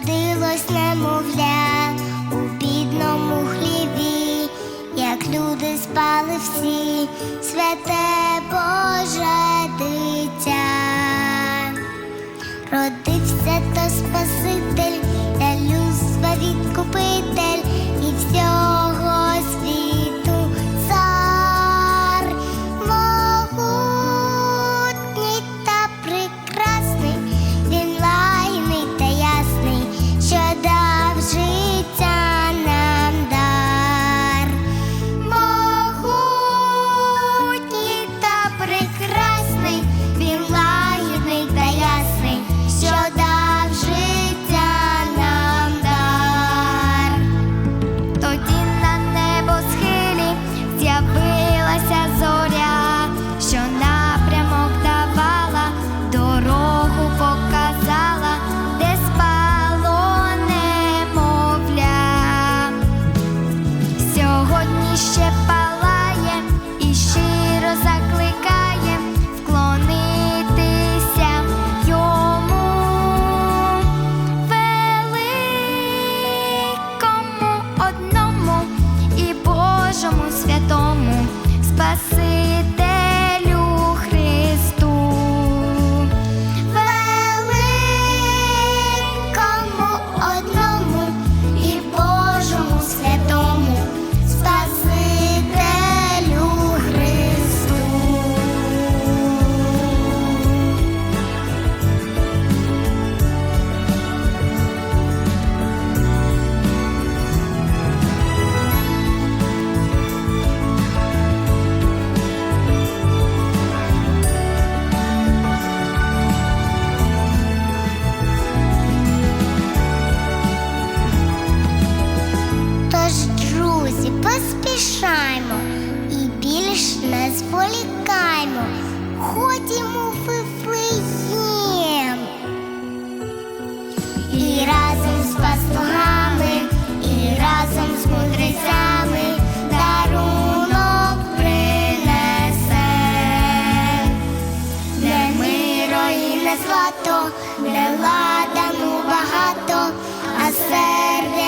Родилось немовля у бідному хліві, як люди спали всі, святе Боже дитя, родився. не злато, не ладану багато, а серце.